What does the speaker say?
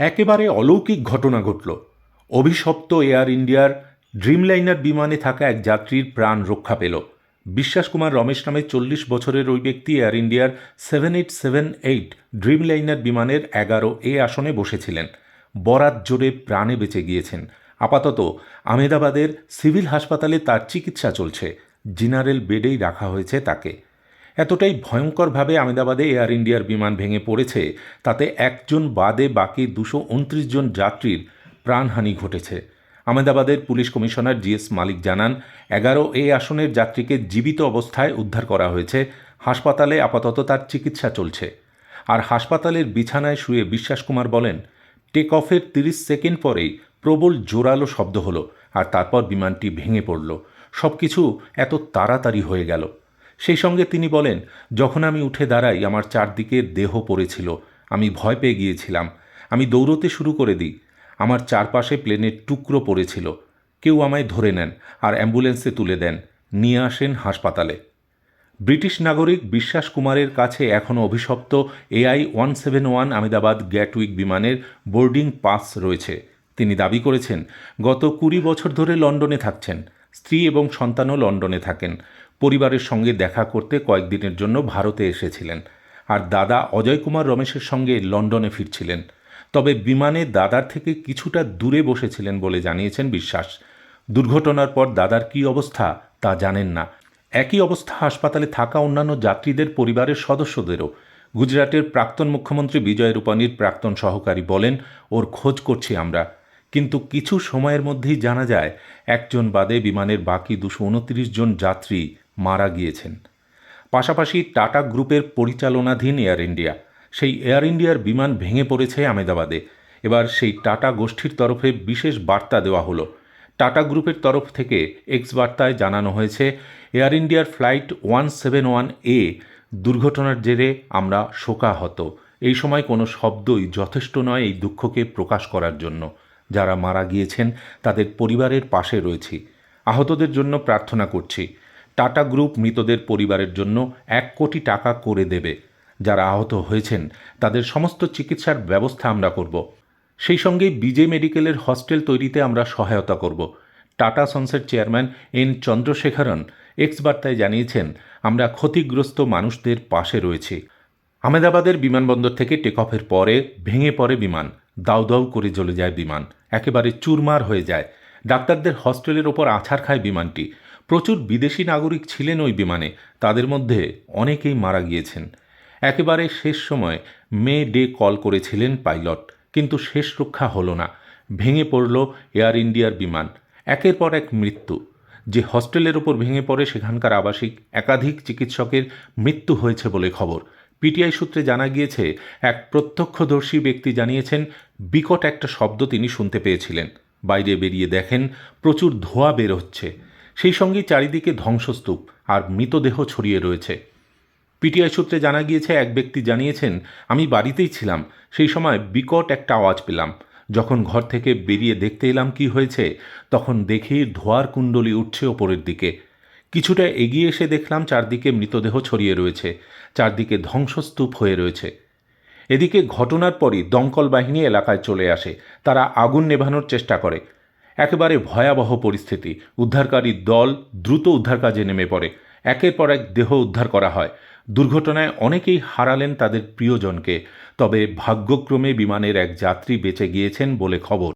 একেবারে অলৌকিক ঘটনা ঘটল। অভিশপ্ত এয়ার ইন্ডিয়ার ড্রিমলাইনার বিমানে থাকা এক যাত্রীর প্রাণ রক্ষা পেল। বিশ্বাস কুমার রমেশ নামে চল্লিশ বছরের ওই ব্যক্তি এয়ার ইন্ডিয়ার seven eight seven eight Dreamliner বিমানের এগারো এ আসনে বসেছিলেন। বরাত জোরে প্রাণে বেঁচে গিয়েছেন। আপাতত আমেদাবাদের সিভিল হাসপাতালে তার চিকিৎসা চলছে। জেনারেল বেডেই রাখা হয়েছে তাকে। এতটাই ভয়ঙ্করভাবে আমেদাবাদে এয়ার ইন্ডিয়ার বিমান ভেঙে পড়েছে, তাতে একজন বাদে বাকি দুশো জন যাত্রীর প্রাণহানি ঘটেছে। আমেদাবাদের পুলিশ কমিশনার জিএস মালিক জানান, এগারো এ আসনের যাত্রীকে জীবিত অবস্থায় উদ্ধার করা হয়েছে, হাসপাতালে আপাতত তার চিকিৎসা চলছে। আর হাসপাতালের বিছানায় শুয়ে বিশ্বাস কুমার বলেন টেক অফের তিরিশ সেকেন্ড পরেই প্রবল জোরালো শব্দ হলো, আর তারপর বিমানটি ভেঙে পড়ল। সব কিছু এত তাড়াতাড়ি হয়ে গেল। সেই সঙ্গে তিনি বলেন, যখন আমি উঠে দাঁড়াই, আমার চারদিকে দেহ পড়েছিল। আমি ভয় পেয়ে গিয়েছিলাম। আমি দৌড়তে শুরু করে দিই। আমার চারপাশে প্লেনের টুকরো পড়েছিল। কেউ আমায় ধরে নেন আর অ্যাম্বুলেন্সে তুলে দেন। নিয়ে আসেন হাসপাতালে। ব্রিটিশ নাগরিক বিশ্বাস কুমারের কাছে এখনও অভিশপ্ত AI one seven one Ahmedabad Gatwick বিমানের বোর্ডিং পাস রয়েছে। তিনি দাবি করেছেন, গত কুড়ি বছর ধরে লন্ডনে থাকছেন। স্ত্রী এবং সন্তানও লন্ডনে থাকেন। পরিবারের সঙ্গে দেখা করতে কয়েকদিনের জন্য ভারতে এসেছিলেন আর দাদা অজয় কুমার রমেশের সঙ্গে লন্ডনে ফিরছিলেন। তবে বিমানে দাদার থেকে কিছুটা দূরে বসেছিলেন বলে জানিয়েছেন বিশ্বাস। দুর্ঘটনার পর দাদার কী অবস্থা তা জানেন না। একই অবস্থা হাসপাতালে থাকা অন্যান্য যাত্রীদের পরিবারের সদস্যদেরও। গুজরাটের প্রাক্তন মুখ্যমন্ত্রী বিজয় রূপানীর প্রাক্তন সহকারী বলেন, ওর খোঁজ করছি আমরা। কিন্তু কিছু সময়ের মধ্যেই জানা যায়, একজন বাদে বিমানের বাকি দুশো উনত্রিশ জন যাত্রী মারা গিয়েছেন। পাশাপাশি টাটা গ্রুপের পরিচালনাধীন এয়ার ইন্ডিয়া, সেই এয়ার ইন্ডিয়ার বিমান ভেঙে পড়েছে আমেদাবাদে। এবার সেই টাটা গোষ্ঠীর তরফে বিশেষ বার্তা দেওয়া হলো। টাটা গ্রুপের তরফ থেকে এক্স বার্তায় জানানো হয়েছে, এয়ার ইন্ডিয়ার ফ্লাইট ওয়ান সেভেন ওয়ান এ দুর্ঘটনার জেরে আমরা শোকাহত। এই সময় কোনো শব্দই যথেষ্ট নয় এই দুঃখকে প্রকাশ করার জন্য। যারা মারা গিয়েছেন, তাদের পরিবারের পাশে রয়েছি। আহতদের জন্য প্রার্থনা করছি। টাটা গ্রুপ মৃতদের পরিবারের জন্য এক কোটি টাকা করে দেবে। যারা আহত হয়েছেন, তাদের সমস্ত চিকিৎসার ব্যবস্থা আমরা করব। সেই সঙ্গে বিজে মেডিকেলের হস্টেল তৈরিতে আমরা সহায়তা করব। টাটা সন্সের চেয়ারম্যান এন চন্দ্রশেখরন এক্স বার্তায় জানিয়েছেন, আমরা ক্ষতিগ্রস্ত মানুষদের পাশে রয়েছি। আহমেদাবাদের বিমানবন্দর থেকে টেক অফের পরে ভেঙে পড়ে বিমান। দাউ দাউ করে জ্বলে যায় বিমান। একেবারে চুরমার হয়ে যায়। ডাক্তারদের হস্টেলের ওপর আছাড় খায় বিমানটি। প্রচুর বিদেশি নাগরিক ছিলেন ওই বিমানে, তাদের মধ্যে অনেকেই মারা গিয়েছেন। একেবারে শেষ সময় মে ডে কল করেছিলেন পাইলট, কিন্তু শেষ রক্ষা হলো না। ভেঙে পড়ল এয়ার ইন্ডিয়ার বিমান। একের পর এক মৃত্যু। যে হস্টেলের ওপর ভেঙে পড়ে সেখানকার আবাসিক, একাধিক চিকিৎসকের মৃত্যু হয়েছে বলে খবর। পিটিআই সূত্রে জানা গিয়েছে, এক প্রত্যক্ষদর্শী ব্যক্তি জানিয়েছেন, বিকট একটা শব্দ তিনি শুনতে পেয়েছিলেন। বাইরে বেরিয়ে দেখেন, প্রচুর ধোঁয়া বের হচ্ছে। সেই সঙ্গে চারিদিকে ধ্বংসস্তূপ আর মৃতদেহ ছড়িয়ে রয়েছে। পিটিআই সূত্রে জানা গিয়েছে, এক ব্যক্তি জানিয়েছেন, আমি বাড়িতেই ছিলাম। সেই সময় বিকট একটা আওয়াজ পেলাম। যখন ঘর থেকে বেরিয়ে দেখতে এলাম কি হয়েছে, তখন দেখি ধোয়ার কুণ্ডলি উঠছে ওপরের দিকে। কিছুটা এগিয়ে এসে দেখলাম চারদিকে মৃতদেহ ছড়িয়ে রয়েছে। চারদিকে ধ্বংসস্তূপ হয়ে রয়েছে। এদিকে ঘটনার পরই দমকল বাহিনী এলাকায় চলে আসে। তারা আগুন নেভানোর চেষ্টা করে। একেবারে ভয়াবহ পরিস্থিতি। উদ্ধারকারী দল দ্রুত উদ্ধার কাজে নেমে পড়ে। একের পর এক দেহ উদ্ধার করা হয়। দুর্ঘটনায় অনেকেই হারালেন তাদের প্রিয়জনকে। তবে ভাগ্যক্রমে বিমানের এক যাত্রী বেঁচে গিয়েছেন বলে খবর।